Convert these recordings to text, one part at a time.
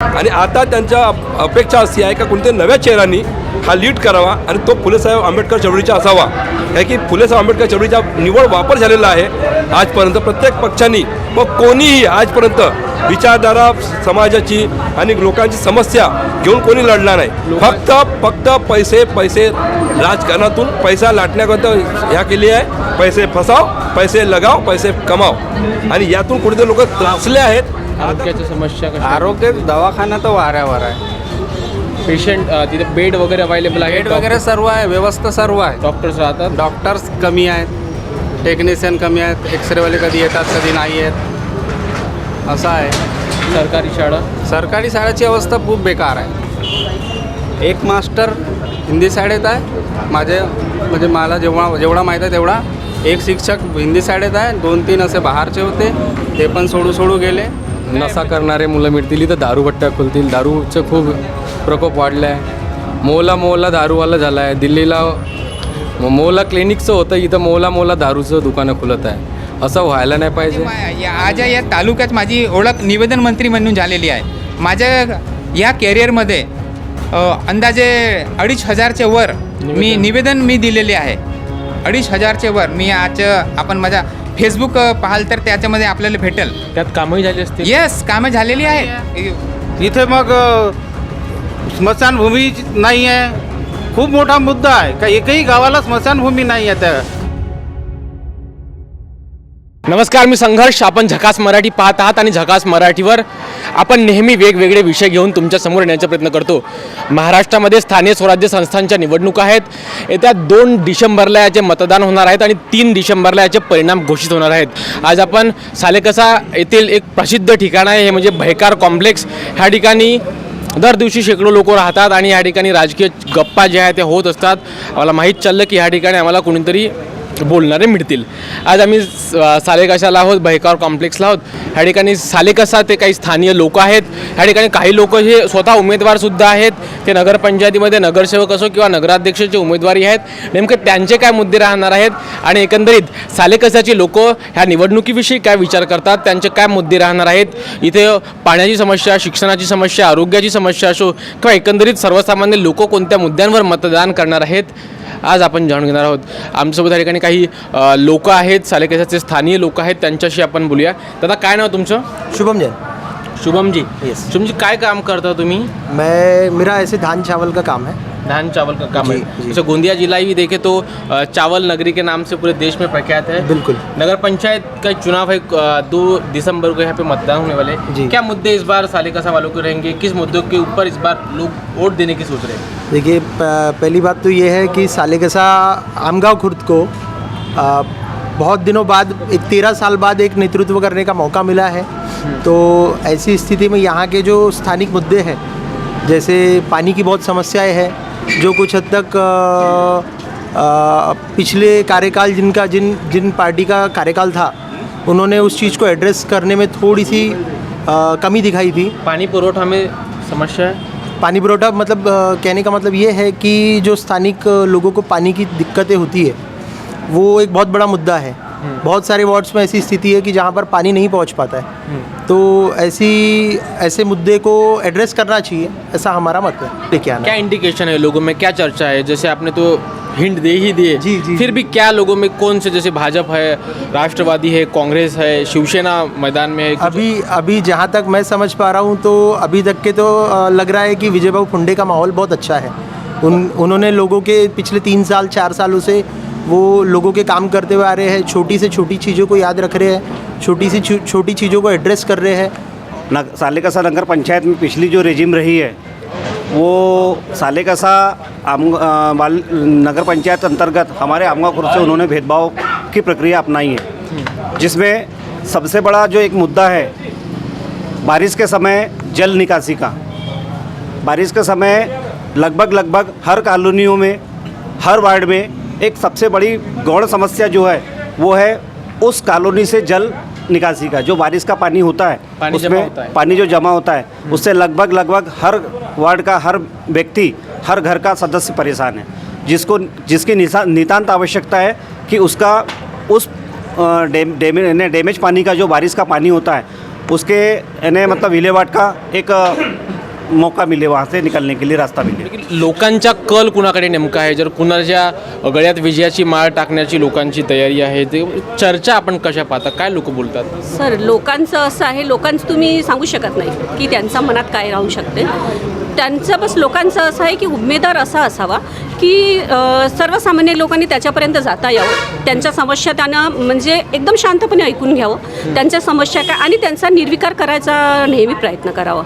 आणि आता त्यांच्या अपेक्षा अशी आहे का कोणत्या नव्या चेहऱ्यांनी हा लीड करावा आणि तो फुलेसाहेब आंबेडकर चळवळीचा असावा. कारण की फुलेसाहेब आंबेडकर चळवळीचा निवड वापर झालेला आहे आजपर्यंत प्रत्येक पक्षांनी व कोणीही आजपर्यंत विचारधारा समाजाची आणि लोकांची समस्या घेऊन कोणी लढला नाही. फक्त फक्त पैसे पैसे राजकारणातून पैसा लाटण्याकरता ह्या केली आहे. पैसे फसाव पैसे लगाव पैसे कमाव. आणि यातून कुठेतरी लोक त्रासले आहेत. आरोग्याच्या समस्या कशा आरोग्य दवाखाना तर वाऱ्यावर आहे. पेशंट तिथे बेड वगैरे अवेलेबल आहे बेड वगैरे सर्व आहे व्यवस्था सर्व आहे. डॉक्टर्स राहतात? डॉक्टर्स कमी आहेत. टेक्निशियन कमी आहेत. एक्सरेवाले कधी येतात कधी नाही येत. असं आहे. सरकारी शाळा? सरकारी शाळेची अवस्था खूप बेकार आहे. एक मास्टर हिंदी शाळेत आहे. माझे म्हणजे मला जेव्हा जेवढा माहीत आहे तेवढा. एक शिक्षक हिंदी शाळेत आहे. दोन तीन असे बाहेरचे होते. ते पण सोडू सोडू गेले. नशा करणारे मुलं मिळतील इथं दारूभट्ट्या खुलतील. दारूचं खूप प्रकोप वाढला आहे मोला मोला दारूवाला झाला आहे दिल्लीला मोला क्लिनिकचं होतं इथं मोला मोला दारूचं दुकानं खुलत आहे. असं व्हायला नाही पाहिजे. आज या तालुक्यात माझी ओळख निवेदन मंत्री म्हणून झालेली आहे. माझ्या या कॅरियरमध्ये अंदाजे अडीच हजारचे वर मी निवेदन. मी दिलेले आहे. अडीच हजारचे वर मी आज आपण माझा फेसबुक पाहाल तर त्याच्यामध्ये आपल्याला भेटेल. त्यात कामही झाली असतील? येस कामं झालेली आहेत. इथे मग अ, स्मशानभूमी नाही आहे. खूप मोठा मुद्दा आहे. का एकही गावाला स्मशानभूमी नाही आहे त्या नमस्कार मी संघर्ष. आपण झकास मराठी पाहत आहात आणि झकास मराठीवर आपण नेहमी वेगवेगळे विषय घेऊन तुमच्यासमोर येण्याचा प्रयत्न करतो. महाराष्ट्रामध्ये स्थानिक स्वराज्य संस्थांच्या निवडणुका आहेत. येत्या दोन डिसेंबरला याचे मतदान होणार आहेत आणि तीन डिसेंबरला याचे परिणाम घोषित होणार आहेत. आज आपण सालेकसा येथील एक प्रसिद्ध ठिकाण आहे. हे म्हणजे भयकार कॉम्प्लेक्स. ह्या ठिकाणी दर दिवशी शेकडो लोक राहतात आणि या ठिकाणी राजकीय गप्पा ज्या आहेत त्या होत असतात. आम्हाला माहीत चाललं की ह्या ठिकाणी आम्हाला कोणीतरी बोलणारे मिळतील. आज आम्ही स- आहोत भयकार कॉम्प्लेक्सला आहोत. ह्या ठिकाणी सालेकसा ते काही स्थानीय लोक आहेत. ह्या ठिकाणी काही लोक हे स्वतः उमेदवारसुद्धा आहेत. ते नगरपंचायतीमध्ये नगरसेवक असो किंवा नगराध्यक्षाचे उमेदवारी आहेत. नेमके त्यांचे काय मुद्दे राहणार आहेत? आणि एकंदरीत सालेकसाची लोक ह्या निवडणुकीविषयी काय विचार करतात? त्यांचे काय मुद्दे राहणार आहेत? इथे पाण्याची समस्या शिक्षणाची समस्या आरोग्याची समस्या असो किंवा एकंदरीत सर्वसामान्य लोक कोणत्या मुद्द्यांवर मतदान करणार आहेत? आज आपण जाणून घेणार आहोत. आमच्यासोबत या ठिकाणी काही लोक आहेत सालेकेसाचे स्थानीय लोक आहेत त्यांच्याशी आपण बोलूया. दादा काय नाव तुमचं? शुभम जैन. शुभमजी. Yes. शुभमजी काय काम करता तुम्ही? मैं मेरा ऐसे धान चावल का काम है। धान चावल का काम जी, है जैसे गोंदिया जिला ही देखे तो चावल नगरी के नाम से पूरे देश में प्रख्यात है। बिल्कुल। नगर पंचायत का चुनाव है दो दिसंबर को यहाँ पे मतदान होने वाले। जी। क्या मुद्दे इस बार सालेकसा वालों के रहेंगे? किस मुद्दों के ऊपर इस बार लोग वोट देने की सोच रहे हैं? देखिए पहली बात तो ये है कि सालेकसा आमगांव खुर्द को आ, बहुत दिनों बाद एक तेरह साल बाद एक नेतृत्व करने का मौका मिला है। तो ऐसी स्थिति में यहाँ के जो स्थानिक मुद्दे हैं जैसे पानी की बहुत समस्याएँ हैं जो कुछ हद तक आ, आ, पिछले कार्यकाल जिनका जिन जिन पार्टी का कार्यकाल था उन्होंने उस चीज़ को एड्रेस करने में थोड़ी सी आ, कमी दिखाई थी। पानी पुरवठा में समस्या है? पानी पुरोठा मतलब अ, कहने का मतलब ये है कि जो स्थानिक लोगों को पानी की दिक्कतें होती है वो एक बहुत बड़ा मुद्दा है। बहुत सारे वार्ड्स में ऐसी स्थिति है कि जहाँ पर पानी नहीं पहुँच पाता है। तो ऐसी ऐसे मुद्दे को एड्रेस करना चाहिए ऐसा हमारा मत है। देखिए क्या इंडिकेशन है लोगों में? क्या चर्चा है? जैसे आपने तो हिंट दे ही दिए। जी, जी, फिर भी क्या लोगों में कौन से जैसे भाजपा है राष्ट्रवादी है कांग्रेस है शिवसेना मैदान में है अभी अभी जहाँ तक मैं समझ पा रहा हूँ तो अभी तक के तो लग रहा है कि विजय बाबू फुंडे का माहौल बहुत अच्छा है। उन उन्होंने लोगों के पिछले तीन साल चार सालों से वो लोगों के काम करते हुए आ रहे हैं, छोटी से छोटी चीज़ों को याद रख रहे हैं, छोटी से छोटी चीज़ों को एड्रेस कर रहे हैं। नग सालेकसा नगर पंचायत में पिछली जो रेजिम रही है, वो सालेकसा आम नगर पंचायत अंतर्गत हमारे आमगा खुर्द से उन्होंने भेदभाव की प्रक्रिया अपनाई है, जिसमें सबसे बड़ा जो एक मुद्दा है, बारिश के समय जल निकासी का। बारिश के समय लगभग लगभग हर कॉलोनियों में, हर वार्ड में एक सबसे बड़ी गौण समस्या जो है वो है उस कॉलोनी से जल निकासी का जो बारिश का पानी होता है पानी जमा होता है। पानी जो जमा होता है उससे लगभग लगभग हर वार्ड का हर व्यक्ति हर घर का सदस्य परेशान है जिसको जिसकी नितांत आवश्यकता है कि उसका उस डैम डैमे- डैमेज पानी का जो बारिश का पानी होता है उसके यानी मतलब विलेवाट का एक मौका मिले वहाँ से निकलने के लिए रास्ता मिले। लोकांचा कल कुणाकडे नेमका आहे? जर कुणाच्या गळ्यात विजयाची माळ टाकण्याची लोकांची तयारी आहे ते चर्चा आपण कशा पाहता? काय लोक बोलतात? सर लोकांचं असं आहे लोकांचं तुम्ही सांगू शकत नाही की त्यांच्या मनात काय राहू शकते. त्यांचं बस लोकांचं असं आहे की उमेदवार असा असावा की सर्वसामान्य लोकांनी त्याच्यापर्यंत जाता यावं. त्यांच्या समस्या त्यांना म्हणजे एकदम शांतपणे ऐकून घ्यावं. त्यांच्या समस्या काय आणि त्यांचा निर्विकार करायचा नेहमी प्रयत्न करावा.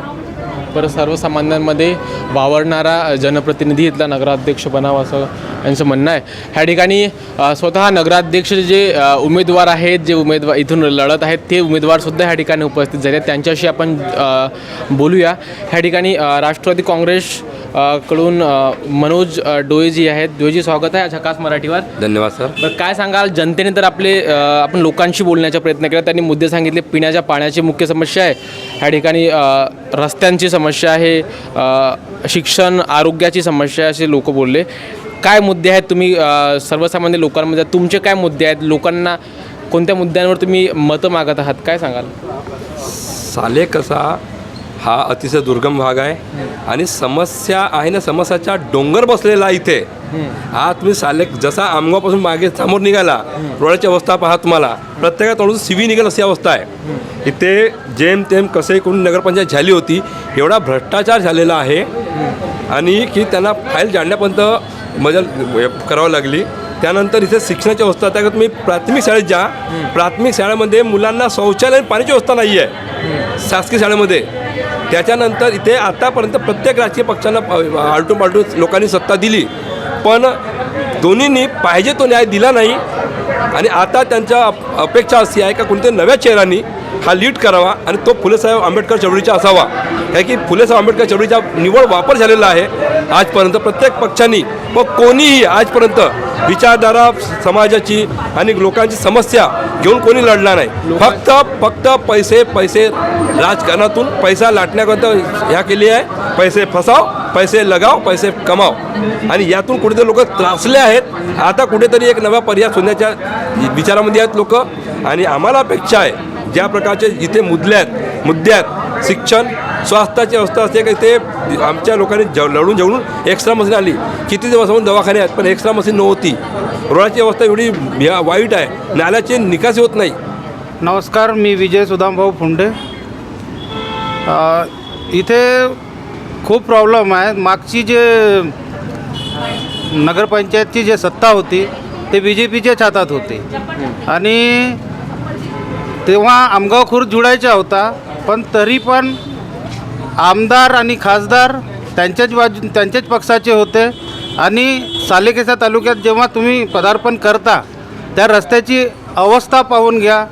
बरं सर्वसामान्यांमध्ये वावरणारा जनप्रतिनिधी इथला नगराध्यक्ष बनावा असं यांचं म्हणणं आहे. ह्या ठिकाणी स्वतः नगराध्यक्ष जे उमेदवार आहेत जे उमेदवार इथून लढत आहेत ते उमेदवारसुद्धा ह्या ठिकाणी उपस्थित झाले आहेत. त्यांच्याशी आपण बोलूया. ह्या ठिकाणी राष्ट्रवादी काँग्रेस कडून मनोज अ, डोळेजी आहेत. डोळेजी स्वागत आहे झकास मराठीवर. धन्यवाद सर. बरं काय सांगाल? जनतेने तर आपले आपण लोकांशी बोलण्याचा प्रयत्न केला. त्यांनी मुद्दे सांगितले. पिण्याच्या पाण्याची मुख्य समस्या आहे. ह्या ठिकाणी रस्त्यांची समस्या आहे शिक्षण आरोग्याची समस्या असे लोक बोलले. काय मुद्दे आहेत तुम्ही सर्वसामान्य लोकांमध्ये? तुमचे काय मुद्दे आहेत? लोकांना कोणत्या मुद्द्यांवर तुम्ही मतं मागत आहात? काय सांगाल? साले कसा हा अतिशय दुर्गम भाग आहे. आणि समस्या आहे ना समस्याचा डोंगर बसलेला आहे इथे. हा तुम्ही साले जसा आमगावपासून मागे समोर निघाला रोडाची अवस्था पहा तुम्हाला. प्रत्येका तोडून सिवी निघेल अशी अवस्था आहे. इथे जेम तेम कसे करून नगरपंचायत झाली होती एवढा भ्रष्टाचार झालेला आहे. आणि की त्यांना फाईल जाणण्यापर्यंत मजा करावं लागली. त्यानंतर इथे शिक्षणाची अवस्था त्या तुम्ही प्राथमिक शाळेत जा. प्राथमिक शाळेमध्ये मुलांना शौचालय पाण्याची व्यवस्था नाही आहे शासकीय शाळेमध्ये. त्याच्यानंतर इथे आतापर्यंत प्रत्येक राजकीय पक्षांना आलटून पालटून लोकांनी सत्ता दिली. पण दोन्हींनी पाहिजे तो न्याय दिला नाही. आणि आता त्यांच्या अपेक्षा अशी आहे का कोणत्या नव्या चेहऱ्यांनी हा लीड करावा आणि तो फुलेसाहेब आंबेडकर चळवळीचा असावा. काय की फुलेसाहेब आंबेडकर चळवळीचा निवड वापर झालेला आहे आजपर्यंत प्रत्येक पक्षांनी व कोणीही आजपर्यंत विचारधारा समाजाची आणि लोकांची समस्या घेऊन कोणी लढला नाही. फक्त फक्त पैसे पैसे राजकारणातून पैसा लाटण्याकरता ह्या केली आहे. पैसे फसाव पैसे लगाव पैसे कमाव. आणि यातून कुठेतरी लोक त्रासले आहेत. आता कुठेतरी एक नवा पर्याय शोधण्याच्या विचारामध्ये आहेत लोक. आणि आम्हाला अपेक्षा आहे ज्या प्रकारचे इथे मुद्दे आहेत मुद्दे आहेत शिक्षण स्वास्थ्याची अवस्था असते की ते आमच्या लोकांनी ज लढून जवळून एक्स्ट्रा मशीन आली किती दिवसापासून दवाखाने आहेत पण एक्स्ट्रा मशीन नव्हती. रोडाची अवस्था एवढी वाईट आहे नाल्याचे निकासी होत नाही. नमस्कार मी विजय सुदामभाऊ फुंडे. इथे खूप प्रॉब्लेम आहे. मागची जे नगरपंचायतची जे सत्ता होती ते बी जे पीच्याच हातात होती. आणि तेव्हा आमगाव खुर्द जुळायचा होता पण तरी पण आमदार आणि खासदार त्यांच्याच बाजू त्यांच्याच पक्षाचे होते. आणि सालेकेसा तालुक्यात जेव्हा तुम्ही पदार्पण करता त्या रस्त्याची अवस्था पाहून घ्या.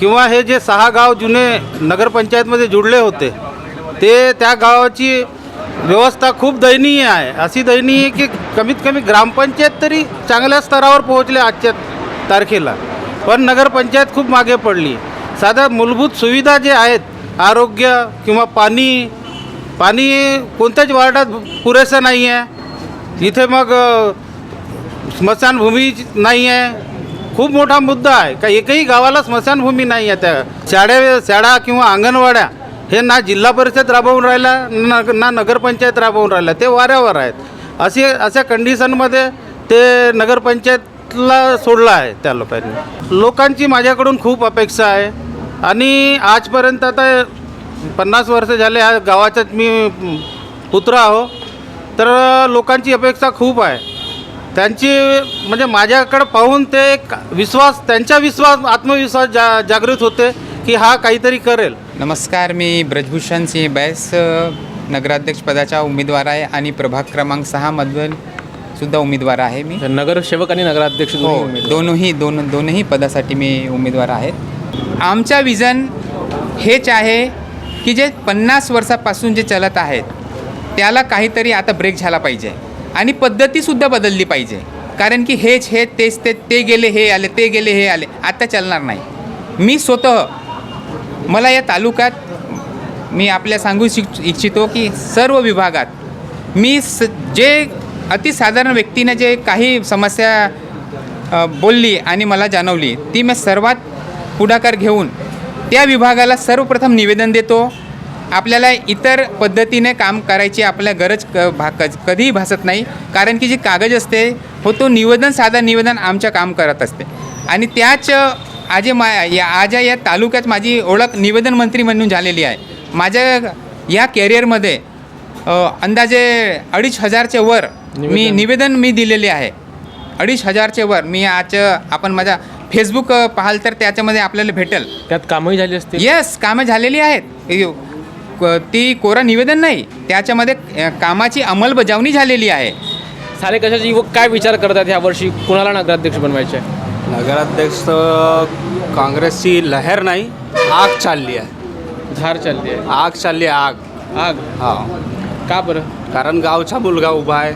किंवा हे जे सहा गाव जुने नगरपंचायतमध्ये जुडले होते ते त्या गावाची व्यवस्था खूप दयनीय आहे. अशी दयनीय की कमीत कमी ग्रामपंचायत तरी चांगल्या स्तरावर पोहोचले आजच्या तारखेला. पण नगरपंचायत खूप मागे पडली. साध्या मूलभूत सुविधा जे आहेत आरोग्य किंवा पाणी पाणी कोणत्याच वार्डात पुरेसं नाही आहे. इथे मग स्मशानभूमी नाही आहे. खूप मोठा मुद्दा आहे. का एकही गावाला स्मशानभूमी नाही आहे. त्या शाळे शाळा किंवा अंगणवाड्या हे ना जिल्हा परिषद राबवून राहिला ना ना नगरपंचायत राबवून राहिला ते वाऱ्यावर आहेत. असे अशा कंडिशनमध्ये ते नगरपंचायतला सोडलं आहे त्या लोकांनी. लोकांची माझ्याकडून खूप अपेक्षा आहे. आणि आजपर्यंत आता पन्नास वर्ष झाले ह्या गावाच्याच मी पुत्र आहो. तर लोकांची अपेक्षा खूप आहे. त्यांची म्हणजे माझ्याकडे पाहून ते एक विश्वास त्यांचा विश्वास आत्मविश्वास जा जागृत होते की हा काहीतरी करेल. नमस्कार मी ब्रजभूषण सिंह बैस नगराध्यक्षपदाचा उमेदवार आहे आणि प्रभाग क्रमांक सहामधून सुद्धा उमेदवार आहे मी. नगरसेवक आणि नगराध्यक्ष दोन्ही हो. दोनही दोन दोनही पदासाठी मी उमेदवार आहेत आमचा विजन हेच आहे की जे पन्नास वर्षापासून जे चलत आहेत त्याला काहीतरी आता ब्रेक झाला पाहिजे. आणि पद्धतीसुद्धा बदलली पाहिजे. कारण की हेच हे तेच ते ते गेले हे आले ते गेले हे आले आता चालणार नाही. मी स्वतः मला या तालुक्यात मी आपल्या सांगू शिक इच्छितो की सर्व विभागात मी स जे अतिसाधारण व्यक्तीने जे काही समस्या बोलली आणि मला जाणवली ती मी सर्वात पुढाकार घेऊन त्या विभागाला सर्वप्रथम निवेदन देतो. आपल्याला इतर पद्धतीने काम करायची आपल्या गरज क भा कधीही भासत नाही. कारण की जे कागद असते हो तो निवेदन साधं निवेदन आमचं काम करत असते. आणि त्याच आज मा या आज या तालुक्यात माझी ओळख निवेदन मंत्री म्हणून झालेली आहे. माझ्या या कॅरियरमध्ये अंदाजे अडीच हजारचे वर मी निवेदन. मी दिलेले आहे. अडीच हजारचे वर मी आज आपण माझा फेसबुक अ, पाहाल तर त्याच्यामध्ये आपल्याला भेटेल. त्यात कामही झाली असते येस कामं झालेली आहेत. क- ती कोरं निवेदन नाही. त्याच्यामध्ये अ, कामाची अंमलबजावणी झालेली आहे. साले कशाचे युवक काय विचार करतात ह्या वर्षी? कुणाला नगराध्यक्ष बनवायचे? आहे नगराध्यक्ष काँग्रेसची लहर नाही आग चालली आहे. धार चालली आहे. आग चालली आहे आग. आग? हा. का बरं? कारण गावचा मुलगा उभा आहे.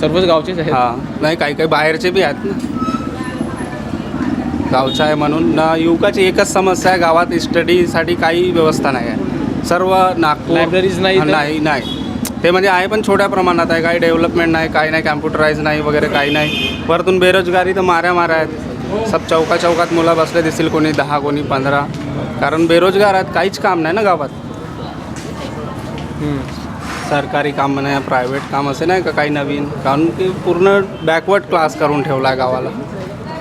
सर्वच गावचेच आहेत. हा. नाही काही काही बाहेरचे बी आहेत ना. गावचा आहे म्हणून. ना युवकाची एकच समस्या आहे गावात स्टडीसाठी काही व्यवस्था नाही आहे. सर्व नागपूर Libraries नाही? नाही नाही. ते म्हणजे आहे पण छोट्या प्रमाणात आहे. काही डेव्हलपमेंट नाही काही नाही कॅम्प्युटराईज नाही वगैरे काही नाही. वरतून बेरोजगारी तर माऱ्या माऱ्या आहेत. सब चौका चौकात मुलं बसले दिसतील कोणी दहा कोणी पंधरा. कारण बेरोजगार आहेत काहीच काम नाही ना गावात. सरकारी काम नाही प्रायव्हेट काम असे नाही का काही नवीन. कारण की पूर्ण बॅकवर्ड क्लास करून ठेवला आहे गावाला.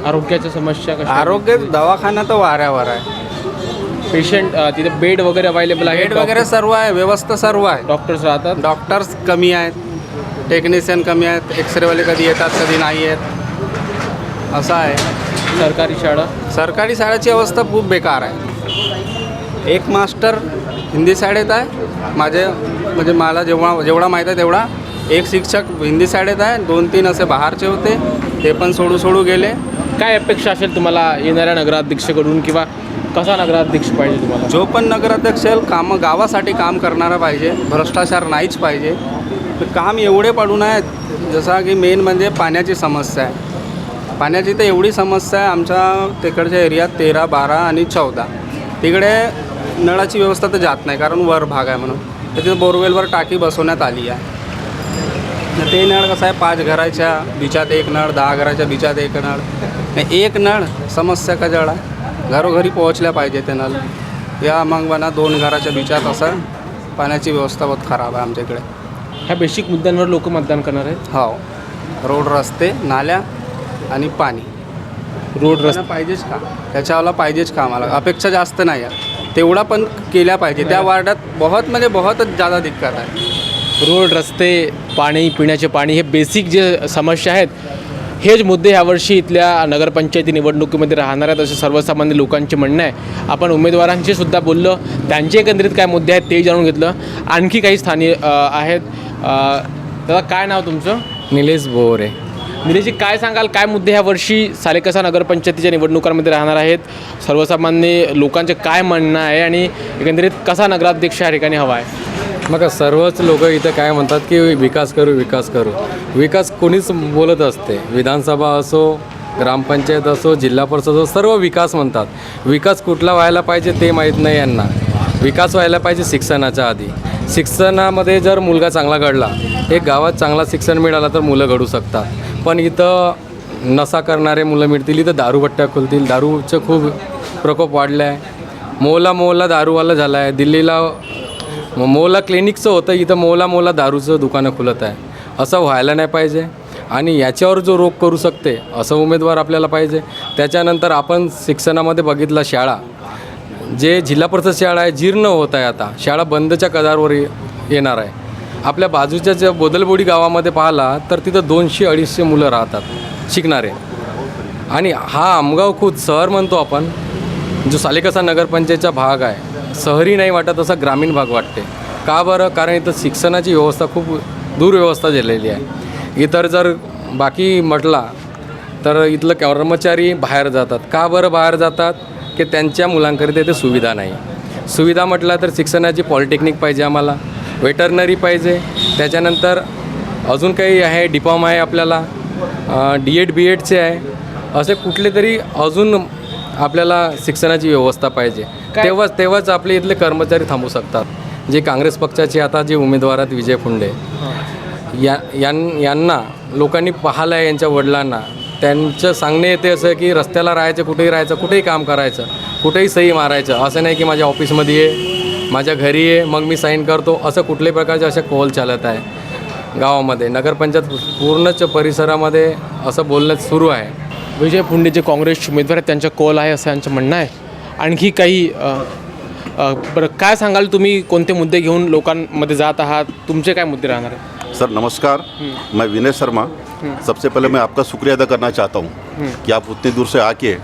आरोग्याच्या समस्या कशा आरोग्य दवाखाना तर वाऱ्यावर आहे. पेशंट तिथे बेड वगैरे अवेलेबल आहे बेड वगैरे सर्व आहे व्यवस्था सर्व आहे. डॉक्टर्स राहतात? डॉक्टर्स कमी आहेत. टेक्निशियन कमी आहेत. एक्सरेवाले कधी येतात कधी नाही येत. असं आहे. सरकारी शाळा? सरकारी शाळेची अवस्था खूप बेकार आहे. एक मास्टर हिंदी शाळेत आहे. माझे म्हणजे मला जेव्हा जेवढा माहीत आहे तेवढा. एक शिक्षक हिंदी शाळेत आहे. दोन तीन असे बाहेरचे होते. ते पण सोडू सोडू गेले. काय अपेक्षा असेल तुम्हाला येणाऱ्या नगराध्यक्षकडून किंवा कसा नगराध्यक्ष पाहिजे तुम्हाला? जो पण नगराध्यक्ष आहे, कामं गावासाठी काम करणारा पाहिजे भ्रष्टाचार नाहीच पाहिजे. तर काम एवढे पडून आहेत जसा की मेन म्हणजे पाण्याची समस्या आहे. पाण्याची तर एवढी समस्या आहे आमच्या तिकडच्या एरियात तेरा बारा आणि चौदा. तिकडे नळाची व्यवस्था तर जात नाही कारण वर भाग आहे म्हणून. तर तिथं बोरवेलवर टाकी बसवण्यात आली आहे. ते नळ कसं आहे पाच घराच्या बिचात एक नळ दहा घराच्या बिचात एक नळ. एक नळ समस्या का जळ घरोघरी पोहोचल्या पाहिजे ते नळ. या मग म्हणा दोन घराच्या बिचात असं पाण्याची व्यवस्था बहुत खराब आहे आमच्या इकडे ह्या बेसिक मुद्द्यांवर लोक मतदान करणार आहेत? हो. रोड रस्ते नाल्या आणि पाणी. रोड रस्ते. पाहिजेच का? त्याच्यावाला पाहिजेच का आम्हाला? अपेक्षा जास्त नाही आहे. तेवढा पण केल्या पाहिजे. त्या वार्डात बहुत म्हणजे बहुतच जादा दिक्कत आहे. रोड रस्ते पाणी पिण्याचे पाणी हे बेसिक जे समस्या आहेत हेच मुद्दे यावर्षी इथल्या नगरपंचायती निवडणुकीमध्ये राहणार आहेत असे सर्वसामान्य लोकांचे म्हणणं आहे. आपण उमेदवारांशी सुद्धा बोललो त्यांचे एकंदरीत काय मुद्दे आहेत ते जाणून घेतलं. आणखी काही स्थानीय अ, आहेत. दादा काय नाव तुमचं? निलेश बोरे. निलेशजी काय सांगाल? काय मुद्दे ह्या वर्षी सालेकसा नगरपंचायतीच्या निवडणुकांमध्ये राहणार आहेत? सर्वसामान्य लोकांचे काय म्हणणं आहे? आणि एकंदरीत कसा नगराध्यक्ष या ठिकाणी हवा आहे? मग सर्वच लोक इथं काय म्हणतात की विकास करू विकास करू. विकास कोणीच बोलत असते. विधानसभा असो ग्रामपंचायत असो जिल्हा परिषद असो सर्व विकास म्हणतात. विकास कुठला व्हायला पाहिजे ते माहीत नाही यांना. विकास व्हायला पाहिजे शिक्षणाच्या आधी. शिक्षणामध्ये जर मुलगा चांगला घडला एक गावात चांगला शिक्षण मिळालं तर मुलं घडू शकतात. पण इथं नशा करणारे मुलं मिळतील इथं दारूभट्ट्या खुलतील. दारूचं खूप प्रकोप वाढला आहे मोला मोला दारूवाला झाला आहे दिल्लीला मग मोला क्लिनिकचं होतं इथं मोला मोला दारूचं दुकानं खुलत आहे. असं व्हायला नाही पाहिजे. आणि याच्यावर जो रोग करू शकते असं उमेदवार आपल्याला पाहिजे. त्याच्यानंतर आपण शिक्षणामध्ये बघितलं शाळा. जे जिल्हा परिषद शाळा आहे जीर्ण होत आहे आता. शाळा बंदच्या कदारवर येणार आहे. आपल्या बाजूच्या ज्या बोदलबोडी गावामध्ये पाहिला तर तिथं दोनशे अडीचशे मुलं राहतात शिकणारे. आणि हा आमगाव खुद शहर म्हणतो आपण जो सालेकसा नगरपंचायतचा भाग आहे. शहरी नाही वाटत असा ग्रामीण भाग वाटते. का बरं? कारण इथं शिक्षणाची व्यवस्था खूप दुर्व्यवस्था झालेली आहे. इतर जर बाकी म्हटला तर इथलं कर्मचारी बाहेर जातात. का बरं बाहेर जातात? की त्यांच्या मुलांकरिता इथे सुविधा नाही. सुविधा म्हटलं तर शिक्षणाची पॉलिटेक्निक पाहिजे आम्हाला वेटरनरी पाहिजे. त्याच्यानंतर अजून काही आहे डिपॉम आहे आपल्याला डी एड बी एडचे आहे. असे कुठले तरी अजून आपल्याला शिक्षणाची व्यवस्था पाहिजे. तेव्हाच तेव्हाच आपले इथले कर्मचारी थांबू शकतात. जे काँग्रेस पक्षाचे आता जे उमेदवार आहेत विजय फुंडे या यां यांना लोकांनी पाहिलं आहे यांच्या वडिलांना. त्यांचं सांगणे येते असं की रस्त्याला राहायचं कुठेही राहायचं कुठेही काम करायचं कुठेही सही मारायचं. असं नाही की माझ्या ऑफिसमध्ये आहे माझ्या घरी आहे मग मी साईन करतो. असं कुठल्याही प्रकारचे असे कॉल चालत आहे. गावामध्ये नगरपंचायत पूर्णच परिसरामध्ये असं बोलणं सुरू आहे. विजय पुंडे जे काँग्रेसचे उमेदवार आहेत त्यांचा कॉल आहे असं यांचं म्हणणं आहे. आणखी काही बरं काय सांगाल तुम्ही? कोणते मुद्दे घेऊन लोकांमध्ये जात आहात? तुमचे काय मुद्दे राहणार आहे सर नमस्कार. मैं विनय शर्मा. सबसे पहले मैं आपका शुक्रिया अदा करना चाहता हूँ कि आप उतनी दूर से आके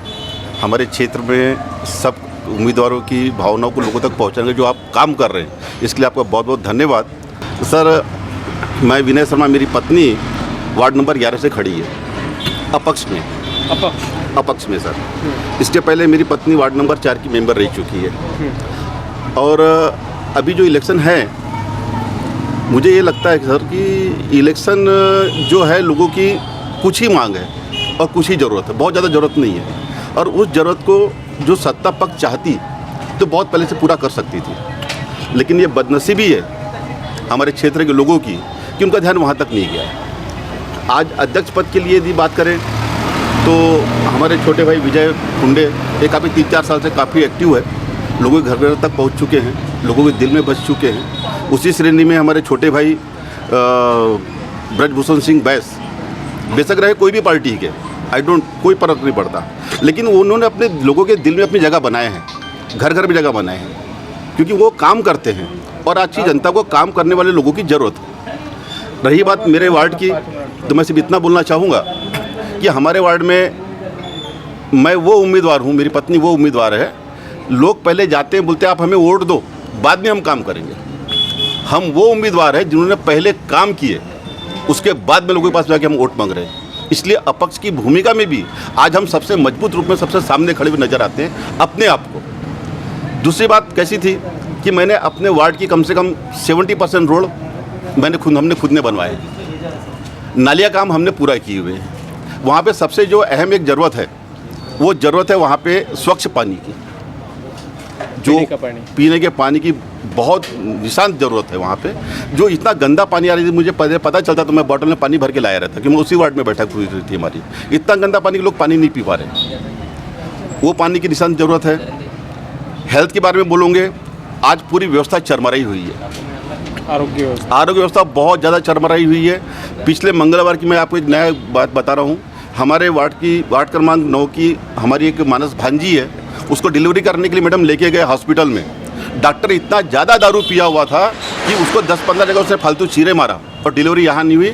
हमारे क्षेत्र में सब उम्मीदवारों की भावनाओं को लोगों तक पहुँचाने का जो आप काम कर रहे हैं इसके लिए आपका बहुत बहुत धन्यवाद। सर मैं विनय शर्मा मेरी पत्नी वार्ड नंबर ग्यारह से खड़ी है। अपक्ष में। अपक्ष? अपक्ष में सर। इसके पहले मेरी पत्नी वार्ड नंबर चार की मेंबर रह चुकी है। और अभी जो इलेक्शन है मुझे ये लगता है सर कि इलेक्शन जो है लोगों की कुछ ही मांग है और कुछ ही ज़रूरत है। बहुत ज़्यादा ज़रूरत नहीं है। और उस ज़रूरत को जो सत्ता पक्ष चाहती तो बहुत पहले से पूरा कर सकती थी। लेकिन ये बदनसीबी है हमारे क्षेत्र के लोगों की कि उनका ध्यान वहाँ तक नहीं गया। आज अध्यक्ष पद के लिए यदि बात करें तो हमारे छोटे भाई विजय कुंडे, ये काफ़ी तीन चार साल से काफ़ी एक्टिव है। लोगों के घर घर तक पहुँच चुके हैं, लोगों के दिल में बस चुके हैं। उसी श्रेणी में हमारे छोटे भाई ब्रजभूषण सिंह बैस, बेशक रहे कोई भी पार्टी के आई डोंट कोई फ़र्क नहीं पड़ता। लेकिन उन्होंने अपने लोगों के दिल में अपनी जगह बनाए हैं घर घर में जगह बनाए हैं, क्योंकि वो काम करते हैं और आज की जनता को काम करने वाले लोगों की ज़रूरत है। रही बात मेरे वार्ड की तो मैं सिर्फ़ इतना बोलना चाहूँगा कि हमारे वार्ड में मैं वो उम्मीदवार हूँ, मेरी पत्नी वो उम्मीदवार है। लोग पहले जाते हैं, बोलते हैं, आप हमें वोट दो, बाद में हम काम करेंगे। हम वो उम्मीदवार हैं जिन्होंने पहले काम किए, उसके बाद में लोगों के पास जाके हम वोट मांग रहे हैं। इसलिए अपक्ष की भूमिका में भी आज हम सबसे मज़बूत रूप में सबसे सामने खड़े हुए नज़र आते हैं, अपने आप को। दूसरी बात कैसी थी कि मैंने अपने वार्ड की कम से कम 70 परसेंट रोड मैंने खुद हमने खुद ने बनवाए। नालिया काम हमने पूरा किए हुए। हैं वहाँ पे सबसे जो अहम एक ज़रूरत है वो ज़रूरत है वहाँ पे स्वच्छ पानी की। जो पीने का पानी। पीने के पानी की बहुत निशान ज़रूरत है वहाँ पे। जो इतना गंदा पानी आ रही थी मुझे पहले पता चलता तो मैं बॉटल में पानी भर के लाया रहता क्योंकि मैं उसी वार्ड में बैठक हुई थी हमारी। इतना गंदा पानी के लोग पानी नहीं पी पा रहे। वो पानी की निशान ज़रूरत है। हेल्थ के बारे में बोलोगे आज पूरी व्यवस्था चरमराई हुई है। आरोग्य व्यवस्था। आरोग्य व्यवस्था बहुत ज़्यादा चरमराई हुई है। पिछले मंगलवार की मैं आपको एक नया बात बता रहा हूँ। हमारे वार्ड की, वार्ड क्रमांक नौ की हमारी एक मानस भांजी है, उसको डिलीवरी करने के लिए मैडम लेके गए हॉस्पिटल में। डॉक्टर इतना ज़्यादा दारू पिया हुआ था कि उसको 10-15 जगह उसने फालतू चीरे मारा और डिलीवरी यहाँ नहीं हुई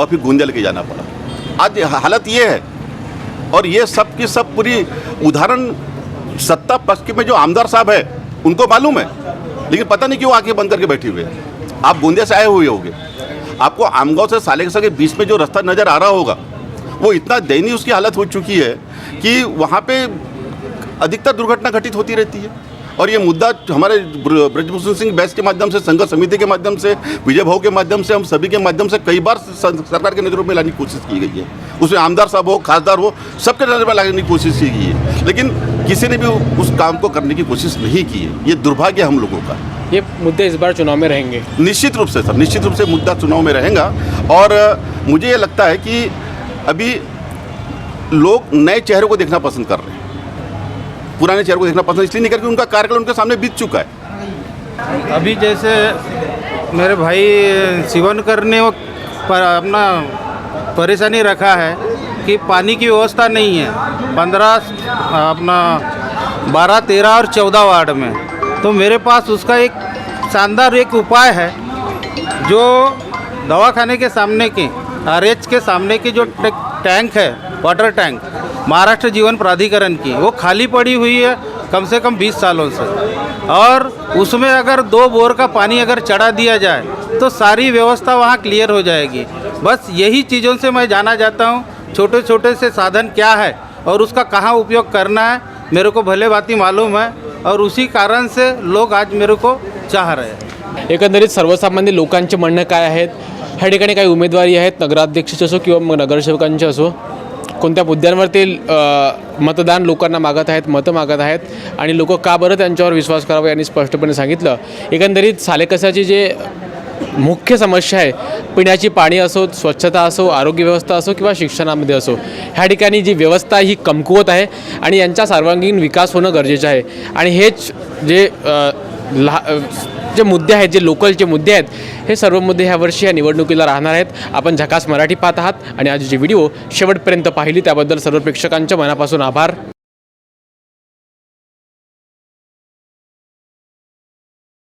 और फिर गुंजा लेके जाना पड़ा। आज हालत ये है और ये सब की सब पूरी उदाहरण सत्ता पक्ष में जो आमदार साहब है, उनको मालूम है, लेकिन पता नहीं क्यों आके बंद करके बैठे हुए हैं। आप गोंदिया से आए हुए होंगे। आपको आमगांव से सालेकसा के बीच में जो रास्ता नज़र आ रहा होगा, वो इतना दयनीय उसकी हालत हो चुकी है कि वहाँ पे अधिकतर दुर्घटना घटित होती रहती है। और ये मुद्दा हमारे ब्रजभूषण सिंह बैस के माध्यम से, संघर्ष समिति के माध्यम से, विजय भाव के माध्यम से, हम सभी के माध्यम से कई बार सरकार के नज़रों में लाने की कोशिश की गई है। उसमें आमदार साहब हो, खासदार हो, सबके नज़र में लाने की कोशिश की गई है। लेकिन किसी ने भी उस काम को करने की कोशिश नहीं की है। ये दुर्भाग्य हम लोगों का। ये मुद्दे इस बार चुनाव में रहेंगे। निश्चित रूप से सर निश्चित रूप से मुद्दा चुनाव में रहेगा। और मुझे ये लगता है कि अभी लोग नए चेहरों को देखना पसंद कर रहे हैं। पुराने चेहरों को देखना पसंद इसलिए नहीं करके उनका कार्यकाल उनके सामने बीत चुका है। अभी जैसे मेरे भाई सिवनकर ने वो पर अपना परेशानी रखा है कि पानी की व्यवस्था नहीं है। पंद्रह अपना बारह तेरह और चौदह वार्ड में। तो मेरे पास उसका एक शानदार एक उपाय है, जो दवाखाने के सामने के आर के सामने की जो टैंक है, वाटर टैंक, महाराष्ट्र जीवन प्राधिकरण की, वो खाली पड़ी हुई है कम से कम 20 सालों से। और उसमें अगर दो बोर का पानी अगर चढ़ा दिया जाए तो सारी व्यवस्था वहाँ क्लियर हो जाएगी। बस यही चीज़ों से मैं जाना चाहता हूँ छोटे छोटे से साधन क्या है और उसका कहाँ उपयोग करना है, मेरे को भले बाती मालूम है और उसी कारण से लोग आज मेरे को चाह रहे हैं। एकंदरीत सर्वसामान्य लोकांचे म्हणणं काय आहेत? ह्या ठिकाणी काही उमेदवारी आहेत? नगराध्यक्षाचे असो किंवा मग नगरसेवकांचे असो? कोणत्या मुद्द्यांवर ते मतदान लोकांना मागत आहेत मतं मागत आहेत? आणि लोक का बरं त्यांच्यावर विश्वास करावा यांनी स्पष्टपणे सांगितलं? एकंदरीत सालेकसाचे जे मुख्य समस्या आहे. पिण्याची पाणी असो स्वच्छता असो आरोग्य व्यवस्था असो किंवा शिक्षणामध्ये असो ह्या ठिकाणी जी व्यवस्था ही कमकुवत आहे आणि यांचा सर्वांगीण विकास होणं गरजेचं आहे. आणि हेच जे लहा जे मुद्दे आहेत जे लोकलचे मुद्दे आहेत हे सर्व मुद्दे ह्या वर्षी या निवडणुकीला राहणार आहेत. आपण झकास मराठी पाहत आहात आणि आज जे व्हिडिओ शेवटपर्यंत पाहिली त्याबद्दल सर्व प्रेक्षकांच्या मनापासून आभार.